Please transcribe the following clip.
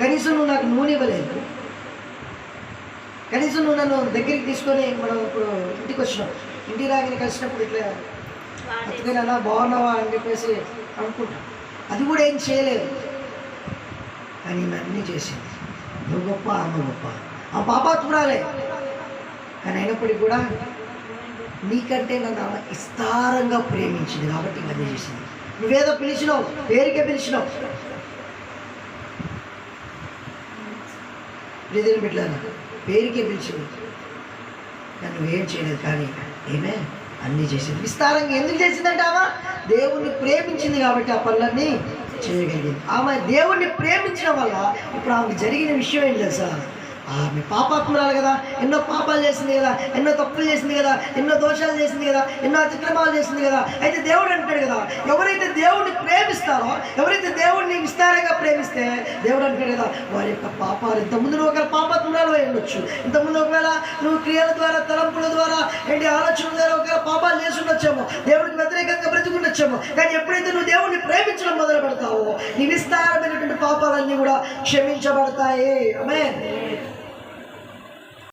కనీసం నువ్వు నాకు నూనె ఇవ్వలేదు. కనీసం నువ్వు నన్ను దగ్గరికి తీసుకొని మనం ఇప్పుడు ఇంటికి వచ్చినాం. ఇంటికి రాగానే కలిసినప్పుడు ఇట్లా అందుకని అలా బాగున్నావా అని చెప్పేసి అనుకుంటాం. అది కూడా ఏం చేయలేదు. కానీ అన్నీ చేసింది. నువ్వు గొప్ప ఆమె గొప్ప. ఆ పాపాత్మురాలే కానీ అయినప్పటికీ కూడా నీకంటే నన్ను ఆమె విస్తారంగా ప్రేమించింది కాబట్టి ఇవన్నీ చేసింది. నువ్వేదో పిలిచినావు పేరుకే పిలిచినావు. ప్రియదిన బిడ్డలారా పేరుకే పిలిచింది కానీ నువ్వేం చేయలేదు కానీ ఏమే? అన్నీ చేసింది. విస్తారంగా ఎందుకు చేసిందంటే ఆమె? దేవుణ్ణి ప్రేమించింది కాబట్టి ఆ పనులన్నీ చేయగలిగింది. ఆమె దేవుణ్ణి ప్రేమించడం వల్ల ఇప్పుడు ఆమెకు జరిగిన విషయం ఏంటి తెలుసా? ఆమె పాపాత్మురాలు కదా. ఎన్నో పాపాలు చేసింది కదా. ఎన్నో తప్పులు చేసింది కదా. ఎన్నో దోషాలు చేసింది కదా. ఎన్నో అతిక్రమాలు చేసింది కదా. అయితే దేవుడు అంటాడు కదా ఎవరైతే దేవుణ్ణి ప్రేమిస్తారో ఎవరైతే దేవుణ్ణి విస్తారంగా ప్రేమిస్తే వారి యొక్క పాపాలు. ఇంతకుముందు నువ్వు ఒకవేళ పాపాత్మురాలు అయి ఉండొచ్చు. ఇంతకుముందు ఒకవేళ నువ్వు క్రియల ద్వారా తలంపుల ద్వారా ఏంటి ఆలోచనల ద్వారా ఒకవేళ పాపాలు చేసి ఉండొచ్చేమో దేవుడికి వ్యతిరేకంగా బ్రతికుండొచ్చేమో కానీ ఎప్పుడైతే నువ్వు దేవుణ్ణి ప్రేమించడం మొదలు పెడతావో నీ విస్తారమైనటువంటి పాపాలన్నీ కూడా క్షమించబడతాయి. అమే